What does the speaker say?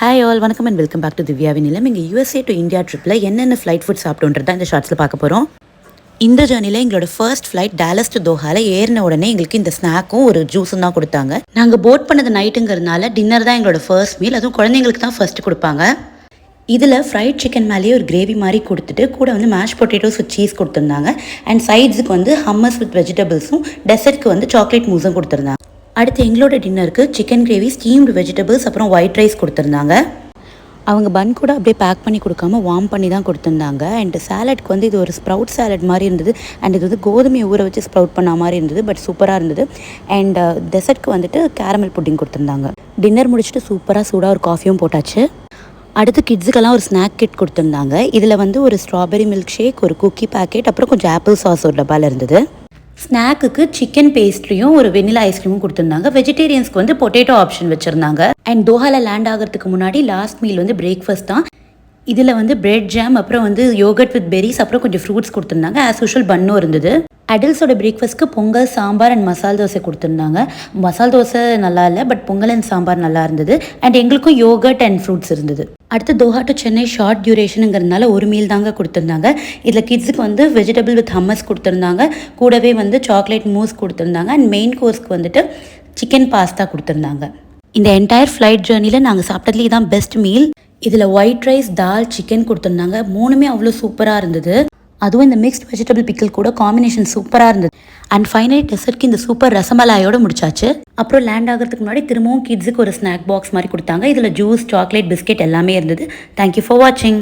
Hi all வணக்கம் and welcome back to திவ்யாவின் நிலம். இங்கே யூஎஸ்ஏ டு இந்தியா ட்ரிப்பில் என்னென்ன ஃப்ளைட் ஃபுட் சாப்பிட்டோன்றது இந்த ஷார்ட்ஸில் பார்க்க போகிறோம் இந்த ஜேர்னியில் எங்களோட ஃபர்ஸ்ட் ஃப்ளைட் டேலஸ் டு தோஹால ஏறின உடனே எங்களுக்கு இந்த ஸ்நாக்கும் ஒரு ஜூஸும் தான் கொடுத்தாங்க. நாங்கள் போட் பண்ணது நைட்டுங்கிறதுனால டின்னர் தான் எங்களோட ஃபர்ஸ்ட் மீல் அதுவும் குழந்தைங்களுக்கு தான் ஃபர்ஸ்ட் கொடுப்பாங்க. இதில் ஃப்ரைட் சிக்கன் மேலேயே ஒரு கிரேவி மாதிரி கொடுத்துட்டு கூட வந்து மேஷ் பொட்டேட்டோஸ் வித் சீஸ் கொடுத்துருந்தாங்க. அண்ட் சைட்ஸுக்கு வந்து ஹம்மஸ் வித் வெஜிடபிள்ஸும் டெசர்ட்க்கு வந்து சாக்லேட் மூஸும் கொடுத்துருந்தாங்க. அடுத்து எங்களோட டின்னருக்கு சிக்கன் கிரேவி ஸ்டீம்டு வெஜிடபிள்ஸ் அப்புறம் ஒயிட் ரைஸ் கொடுத்துருந்தாங்க. அவங்க பன் கூட அப்படியே பேக் பண்ணி கொடுக்காம வார்ம் பண்ணி தான் கொடுத்துருந்தாங்க. அண்ட் சாலட்க்கு வந்து இது ஒரு ஸ்ப்ரவுட் சாலட் மாதிரி இருந்தது. அண்ட் இது வந்து கோதுமையை ஊற வச்சு ஸ்ப்ரவுட் பண்ண மாதிரி இருந்தது பட் சூப்பராக இருந்தது. அண்ட் டெசர்ட்க்கு uh, வந்துட்டு கேரமல் புட்டிங் கொடுத்துருந்தாங்க. டின்னர் முடிச்சுட்டு சூப்பராக சூடாக ஒரு காஃபியும் போட்டாச்சு. அடுத்து கிட்ஸுக்கெல்லாம் ஒரு ஸ்நாக் கிட் கொடுத்துருந்தாங்க. இதில் வந்து ஒரு ஸ்ட்ராபெரி மில்க் ஷேக் ஒரு குக்கி பேக்கெட் அப்புறம் கொஞ்சம் ஆப்பிள் சாஸ் ஒரு டப்பாவில் இருந்தது. ஸ்நாக்குக்கு சிக்கன் பேஸ்ட்ரியும் ஒரு வெனிலா ஐஸ்கிரீமும் கொடுத்துருந்தாங்க. வெஜிடேரியன்ஸ்க்கு வந்து பொட்டேட்டோ ஆப்ஷன் வச்சுருந்தாங்க. அண்ட் தோஹால லேண்ட் ஆகிறதுக்கு முன்னாடி லாஸ்ட் மீல் வந்து பிரேக்ஃபாஸ்ட் தான். இதில் வந்து பிரெட் ஜாம் அப்புறம் வந்து யோகட் வித் பெரிஸ் அப்புறம் கொஞ்சம் ஃப்ரூட்ஸ் கொடுத்துருந்தாங்க. ஆஸ் யூஷுவல் பன்னும் இருந்தது. அடல்ஸோட பிரேக்ஃபாஸ்ட்க்கு பொங்கல் சாம்பார் அண்ட் மசால் தோசை கொடுத்துருந்தாங்க. மசால் தோசை நல்லா இல்லை பட் பொங்கல் அண்ட் சாம்பார் நல்லா இருந்தது. அண்ட் எங்களுக்கும் யோகர்ட் அண்ட் ஃப்ரூட்ஸ் இருந்தது. அடுத்து தோஹா டு சென்னை ஷார்ட் டியூரேஷனுங்கிறதுனால ஒரு மீல் தாங்க கொடுத்துருந்தாங்க. இதில் கிட்ஸுக்கு வந்து வெஜிடபிள் வித் ஹம்மஸ் கொடுத்துருந்தாங்க. கூடவே வந்து சாக்லேட் மூஸ் கொடுத்துருந்தாங்க. அண்ட் மெயின் கோர்ஸ்க்கு வந்துட்டு சிக்கன் பாஸ்தா கொடுத்துருந்தாங்க. இந்த என்டையர் ஃப்ளைட் ஜேர்னியில் நாங்கள் சாப்பிட்டதுலேயே தான் பெஸ்ட் மீல் இதில் ஒயிட் ரைஸ் தால் சிக்கன் கொடுத்துருந்தாங்க. மூணுமே அவ்வளோ சூப்பராக இருந்தது. அதுவும் இந்த மிக்ஸ்ட் வெஜிடபிள் பிக்கிள் கூட காம்பினேஷன் சூப்பராக இருந்தது. அண்ட் ஃபைனலி டெசர்ட்க்கு இந்த சூப்பர் ரசமலாயோட முடிச்சாச்சு. அப்புறம் லேண்ட் ஆகிறதுக்கு முன்னாடி திரும்பவும் கிட்ஸுக்கு ஒரு ஸ்நாக் பாக்ஸ் மாதிரி கொடுத்தாங்க. இதில் ஜூஸ் சாக்லேட் பிஸ்கெட் எல்லாமே இருந்தது. தேங்க்யூ ஃபார் வாட்சிங்